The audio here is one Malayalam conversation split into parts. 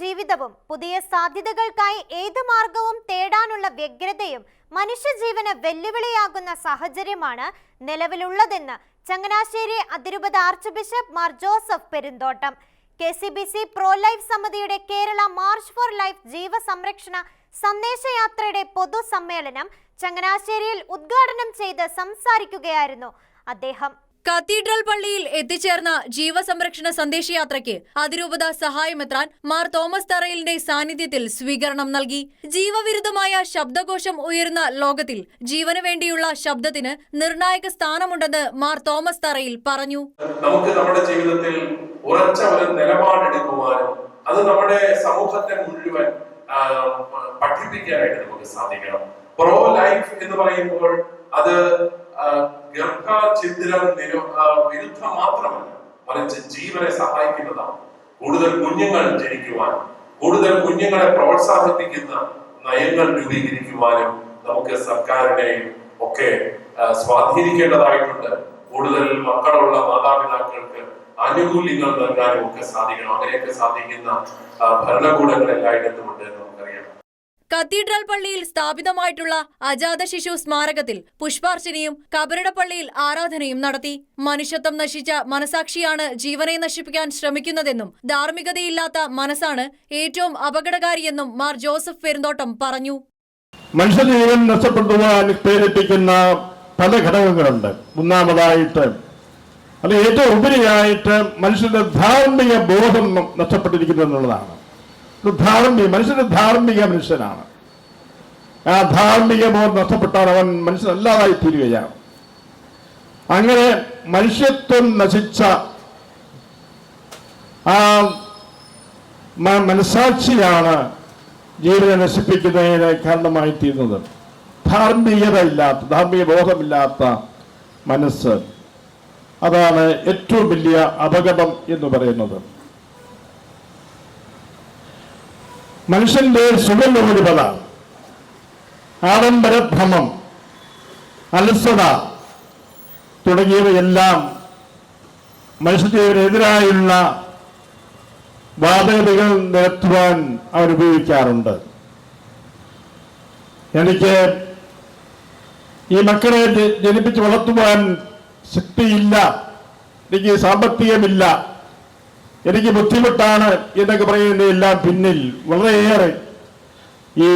ജീവിതവും പുതിയ സാധ്യതകൾക്കായി ഏത് മാർഗവും തേടാനുള്ള വ്യഗ്രതയും മനുഷ്യജീവന് വെല്ലുവിളിയാകുന്ന സാഹചര്യമാണ് നിലവിലുള്ളതെന്ന് ചങ്ങനാശ്ശേരി അതിരൂപത archbishop Mar Joseph Perunthottam. K C B C pro life സമിതിയുടെ കേരള മാർച്ച് ഫോർ ലൈഫ് ജീവസംരക്ഷണ സന്ദേശയാത്രയുടെ പൊതുസമ്മേളനം ചങ്ങനാശ്ശേരിയിൽ ഉദ്ഘാടനം ചെയ്ത് സംസാരിക്കുകയായിരുന്നു അദ്ദേഹം. കത്തീഡ്രൽ പള്ളിയിൽ എത്തിച്ചേർന്ന ജീവസംരക്ഷണ സന്ദേശയാത്രയ്ക്ക് അതിരൂപത സഹായമെത്രാൻ മാർ തോമസ് തറയിലിന്റെ സാന്നിധ്യത്തിൽ സ്വീകരണം നൽകി. ജീവവിരുദ്ധമായ ശബ്ദകോശം ഉയരുന്ന ലോകത്തിൽ ജീവന് വേണ്ടിയുള്ള ശബ്ദത്തിന് നിർണായക സ്ഥാനമുണ്ടെന്ന് മാർ തോമസ് തറയിൽ പറഞ്ഞു. നമുക്ക് നമ്മുടെ ജീവിതത്തിൽ ഉറച്ച ഒരു നിലപാടെടുക്കുവാനും അത് നമ്മുടെ സമൂഹത്തെ മുഴുവൻ പഠിപ്പിക്കാനായിട്ട് നമുക്ക് സാധിക്കണം. പ്രോ ലൈഫ് എന്ന് പറയുമ്പോൾ അത് ഗർഭഛിദ്രം നിര- വിരുദ്ധം മാത്രമല്ല മറിച്ച് ജീവനെ സഹായിക്കുന്നതാണ്. കൂടുതൽ കുഞ്ഞുങ്ങൾ ജനിക്കുവാൻ കൂടുതൽ കുഞ്ഞുങ്ങളെ പ്രോത്സാഹിപ്പിക്കുന്ന നയങ്ങൾ രൂപീകരിക്കുവാനും നമുക്ക് സർക്കാരിനെയും ഒക്കെ സ്വാധീനിക്കേണ്ടതായിട്ടുണ്ട്. കൂടുതൽ മക്കളുള്ള മാതാപിതാക്കൾക്ക് ആനുകൂല്യങ്ങൾ നൽകാനും ഒക്കെ സാധിക്കണം. അങ്ങനെയൊക്കെ സാധിക്കുന്ന ഭരണകൂടങ്ങളെല്ലാം നമുക്കറിയാം കത്തീഡ്രൽ പള്ളിയിൽ സ്ഥാപിതമായിട്ടുള്ള അജാത ശിശു സ്മാരകത്തിൽ പുഷ്പാർച്ചനയും കബരടപ്പള്ളിയിൽ ആരാധനയും നടത്തി. മനുഷ്യത്വം നശിച്ച മനസാക്ഷിയാണ് ജീവനെ നശിപ്പിക്കാൻ ശ്രമിക്കുന്നതെന്നും ധാർമ്മികതയില്ലാത്ത മനസ്സാണ് ഏറ്റവും അപകടകാരിയെന്നും മാർ ജോസഫ് പെരുന്തോട്ടം പറഞ്ഞു. മനുഷ്യജീവൻ നഷ്ടപ്പെടുത്തുവാൻ പ്രേരിപ്പിക്കുന്ന പല ഘടകങ്ങളുണ്ട്. ഒന്നാമതായിട്ട് അത് ഏറ്റവും ഉപരിയായിട്ട് മനുഷ്യന്റെ ധാർമ്മിക ബോധം നഷ്ടപ്പെട്ടിരിക്കുന്നു എന്നുള്ളതാണ്. ധാർമ്മിക മനുഷ്യൻ ധാർമ്മിക മനുഷ്യനാണ്. ആ ധാർമ്മിക ബോധം നഷ്ടപ്പെട്ടാൽ അവൻ മനുഷ്യനല്ലാതായി തീരുകയാണ്. അങ്ങനെ മനുഷ്യത്വം നശിച്ച ആ മനസാക്ഷിയാണ് ജീവനെ നശിപ്പിക്കുന്നതിന് കാരണമായി തീരുന്നത്. ധാർമ്മികത ഇല്ലാത്ത ധാർമ്മിക ബോധമില്ലാത്ത മനസ്സ്. അതാണ് ഏറ്റവും വലിയ അപകടം എന്ന് പറയുന്നത്. മനുഷ്യന്റെ സുഖലോലുപത ആഡംബരഭ്രമം അലസത തുടങ്ങിയവയെല്ലാം മനുഷ്യജീവനെതിരായുള്ള വാദഗതികൾ നിരത്തുവാൻ അവർ ഉപയോഗിക്കാറുണ്ട് എനിക്ക് ഈ മക്കളെ ജനിപ്പിച്ച് വളർത്തുവാൻ ശക്തിയില്ല എനിക്ക് സാമ്പത്തികമില്ല എനിക്ക് ബുദ്ധിമുട്ടാണ് എന്നൊക്കെ പറയുന്നതിന്റെ എല്ലാം പിന്നിൽ വളരെയേറെ ഈ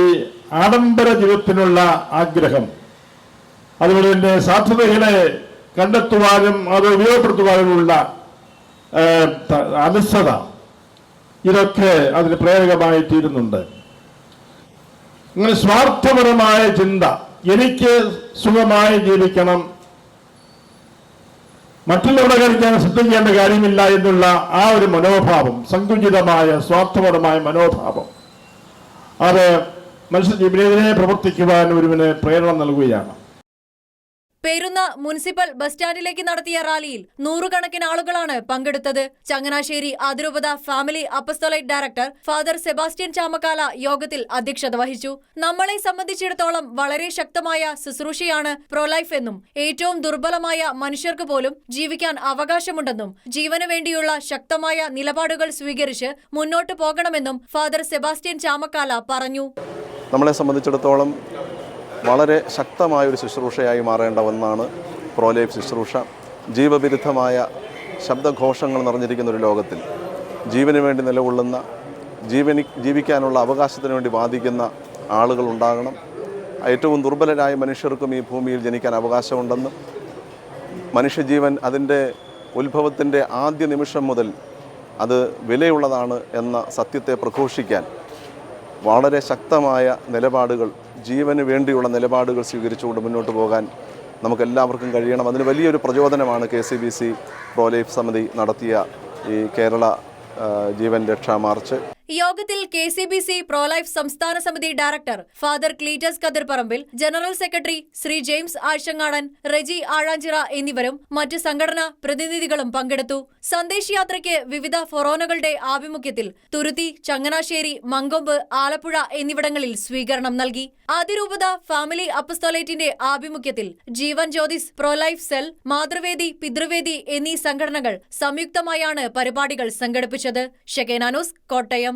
ആഡംബര ജീവിതത്തിനുള്ള ആഗ്രഹം. അതുപോലെ തന്നെ സാധ്യതകളെ കണ്ടെത്തുവാനും അത് ഉപയോഗപ്പെടുത്തുവാനുമുള്ള അലസത. ഇതൊക്കെ അതിന് പ്രേരകമായി തീരുന്നുണ്ട്. അങ്ങനെ സ്വാർത്ഥപരമായ ചിന്ത എനിക്ക് സുഖമായി ജീവിക്കണം മറ്റുള്ളവരുടെ കാര്യം ഞാൻ ചെയ്യേണ്ട കാര്യമില്ല എന്നുള്ള ആ ഒരു മനോഭാവം സങ്കുചിതമായ സ്വാർത്ഥപരമായ മനോഭാവം അത് മനുഷ്യജീവനെതിരെ പ്രവർത്തിക്കുവാൻ ഒരുവിന് പ്രേരണ നൽകുകയാണ്. പേരുന്ന മുനിസിപ്പൽ ബസ് സ്റ്റാൻഡിലേക്ക് നടത്തിയ റാലിയിൽ നൂറുകണക്കിന് ആളുകളാണ് പങ്കെടുത്തത്. ചങ്ങനാശ്ശേരി അതിരൂപത family apostolate director father Sebastian Chamakkala യോഗത്തിൽ അധ്യക്ഷത വഹിച്ചു. നമ്മളെ സംബന്ധിച്ചിടത്തോളം വളരെ ശക്തമായ ശുശ്രൂഷയാണ് പ്രൊലൈഫ് എന്നും ഏറ്റവും ദുർബലമായ മനുഷ്യർക്ക് പോലും ജീവിക്കാൻ അവകാശമുണ്ടെന്നും ജീവന് വേണ്ടിയുള്ള ശക്തമായ നിലപാടുകൾ സ്വീകരിച്ച് മുന്നോട്ടു പോകണമെന്നും ഫാദർ സെബാസ്റ്റ്യൻ ചാമക്കാല പറഞ്ഞു. നമ്മളെ സംബന്ധിച്ചിടത്തോളം വളരെ ശക്തമായ ഒരു ശുശ്രൂഷയായി മാറേണ്ട ഒന്നാണ് പ്രോലൈഫ് ശുശ്രൂഷ. ജീവവിരുദ്ധമായ ശബ്ദഘോഷങ്ങൾ നിറഞ്ഞിരിക്കുന്ന ഒരു ലോകത്തിൽ ജീവന് വേണ്ടി നിലകൊള്ളുന്ന ജീവനി ജീവിക്കാനുള്ള അവകാശത്തിന് വേണ്ടി വാദിക്കുന്ന ആളുകൾ ഉണ്ടാകണം. ഏറ്റവും ദുർബലരായ മനുഷ്യർക്കും ഈ ഭൂമിയിൽ ജനിക്കാൻ അവകാശമുണ്ടെന്നും മനുഷ്യജീവൻ അതിന്റെ ഉത്ഭവത്തിന്റെ ആദ്യ നിമിഷം മുതൽ അത് വിലയുള്ളതാണ് എന്ന സത്യത്തെ പ്രഘോഷിക്കാൻ വളരെ ശക്തമായ നിലപാടുകൾ ജീവന് വേണ്ടിയുള്ള നിലപാടുകൾ സ്വീകരിച്ചുകൊണ്ട് മുന്നോട്ട് പോകാൻ നമുക്കെല്ലാവർക്കും കഴിയണം. അതിന് വലിയൊരു പ്രചോദനമാണ് K C B C prolife സമിതി നടത്തിയ ഈ കേരള ജീവൻ രക്ഷാ മാർച്ച്. യോഗത്തിൽ K C B C prolife സംസ്ഥാന സമിതി director father Cletus Kathirparambil general secretary Shri James Azhchangadan Reji Azhanchira എന്നിവരും മറ്റ് സംഘടനാ പ്രതിനിധികളും പങ്കെടുത്തു. സന്ദേശയാത്രയ്ക്ക് വിവിധ ഫൊറോനകളുടെ ആഭിമുഖ്യത്തിൽ തുരുത്തി ചങ്ങനാശ്ശേരി മങ്കൊമ്പ് ആലപ്പുഴ എന്നിവിടങ്ങളിൽ സ്വീകരണം നൽകി. അതിരൂപത ഫാമിലി അപ്പസ്തോലേറ്റിന്റെ ആഭിമുഖ്യത്തിൽ Jeevan Jyothis pro life cell Mathruvedi Pithruvedi എന്നീ സംഘടനകൾ സംയുക്തമായാണ് പരിപാടികൾ സംഘടിപ്പിച്ചത്. ഷെഗേനാനൂസ് കോട്ടയം.